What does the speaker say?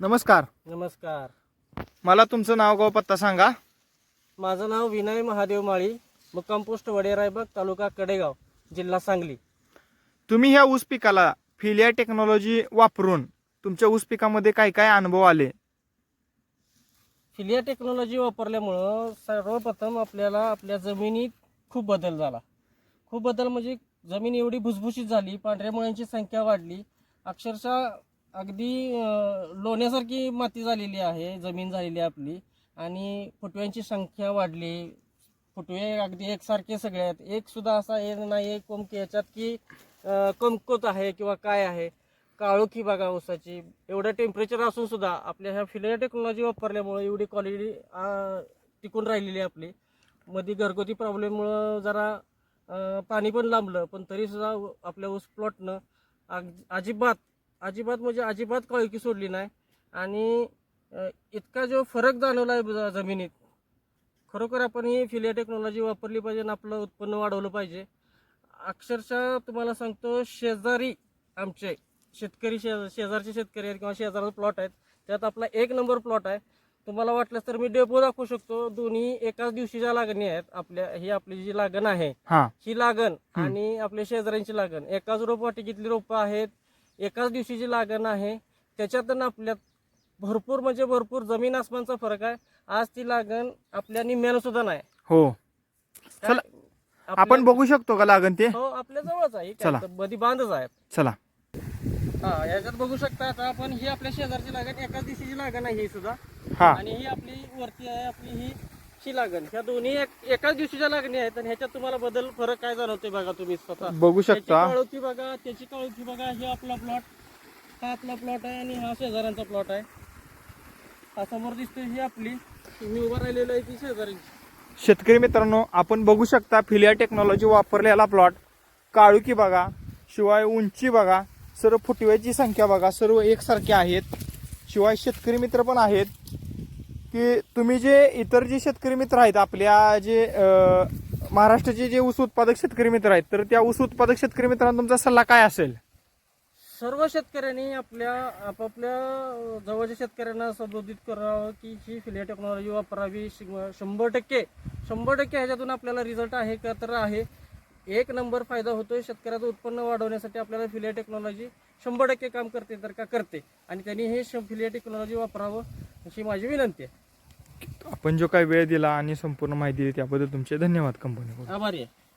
नमस्कार. नमस्कार. मला तुमचं नाव गाव पत्ता सांगा. माझं नाव विनय महादेव माळी मुक्काम पोस्ट वडेरायबाग तालुका कडेगाव जिल्हा सांगली. तुम्ही ह्या ऊस पिकाला फिलिया टेक्नॉलॉजी वापरून तुमच्या ऊस पिकामध्ये काय काय अनुभव आले? फिलिया टेक्नॉलॉजी वापरल्यामुळं सर्वप्रथम आपल्याला आपल्या जमिनीत खूप बदल झाला. खूप बदल म्हणजे जमीन एवढी भुसभुशीत झाली पांढऱ्या मुळ्यांची संख्या वाढली. अक्षरशः अगदी लोण्यासारखी माती झालेली आहे जमीन झालेली आहे आपली. आणि फुटव्यांची संख्या वाढली. फुटवे अगदी एकसारखे सगळे आहेत. एक सुद्धा असा हे नाही आहे कोम याच्यात की अं, कमकुत आहे किंवा काय आहे. काळोखी बघा ऊसाची. एवढं टेम्परेचर असून सुद्धा आपल्या ह्या फिलर टेक्नॉलॉजी वापरल्यामुळे एवढी क्वालिटी टिकून राहिलेली आहे आपली. मध्ये घरगुती प्रॉब्लेममुळं जरा पाणी पण लांबलं पण तरीसुद्धा आपल्या ऊस प्लॉटनं अजिबात अजिबात म्हणजे अजिबात काळोखी सोडली नाही. आणि इतका जो फरक जाणवला आहे जमिनीत खरोखर आपण ही फिलिया टेक्नॉलॉजी वापरली पाहिजे आणि आपलं उत्पन्न वाढवलं पाहिजे. अक्षरशः तुम्हाला सांगतो शेजारी आमचे शेतकरी शे शेजारचे शेतकरी आहेत किंवा शेजारचा प्लॉट आहेत त्यात आपला एक नंबर प्लॉट आहे. तुम्हाला वाटलं तर मी डेपो दाखवू शकतो. दोन्ही एकाच दिवशीच्या लागणी आहेत आपल्या ही आपली जी लागण आहे हा. ही लागण आणि आपल्या शेजाऱ्यांची लागण. एकाच रोपवाटिकेतली रोपं आहेत एकाच दिवशीची लागण आहे त्याच्यातून आपल्यात भरपूर म्हणजे भरपूर जमीन आसमानचा फरक आहे. आज ती लागण आपल्या निम्म्यानं सुद्धा नाही. हो. काय- चला, आपल्या- आपण बघू शकतो का लागण ते? हो आपल्या जवळच आहे. चला. बधी बांधच आहे चला. हा याच्यात बघू शकता आता आपण ही आपल्या शेजारची लागण एकाच दिवशीची लागण आहे ही सुद्धा. हा. आणि ही आपली वरती आहे आपली ही ही लागण. ह्या दोन्ही एक- एकाच दिवशीच्या लागणी आहेत आणि ह्याच्यात तुम्हाला बदल फरक काय जाणवतोय बघा तुम्ही स्वतः. बघू त्याची शकता काळोखी बघा त्याची काळोखी बघा. हे आपला प्लॉट हा आपला प्लॉट आहे आणि हा शेजाऱ्यांचा प्लॉट आहे. हा समोर दिसतोय ही आपली. मी उभा राहिलेलो आहे ती शेजाऱ्यांची शेतकरी मित्रांनो आपण बघू शकता फिलिया टेक्नॉलॉजी वापरलेला प्लॉट काळुकी बघा शिवाय उंची बघा सर्व फुटव्याची संख्या बघा सर्व एकसारखे आहेत. शिवाय शेतकरी मित्र पण आहेत. की तुम्ही जे इतर जे शेतकरी मित्र आहेत आपल्या जे महाराष्ट्राचे जे ऊस उत्पादक शेतकरी मित्र आहेत तर त्या ऊस उत्पादक शेतकरी मित्रांना तुमचा सल्ला काय असेल? सर्व शेतकऱ्यांनी आपल्या आपापल्या जवळच्या शेतकऱ्यांना संबोधित करावं की ही फिलिया टेक्नॉलॉजी वापरावी. शंभर टक्के शंभर टक्के ह्याच्यातून आपल्याला रिझल्ट आहे का? तर आहे. एक नंबर फायदा होतोय शेतकऱ्याचं उत्पन्न वाढवण्यासाठी आपल्याला फिलिया टेक्नॉलॉजी शंभर टक्के काम करते तर का करते. आणि त्यांनी हे श- फिलिया टेक्नॉलॉजी वापरावं अशी माझी विनंती आहे. आपण जो काही वेळ दिला आणि संपूर्ण माहिती दिली त्याबद्दल तुमचे धन्यवाद कंपनी आभारी आहे.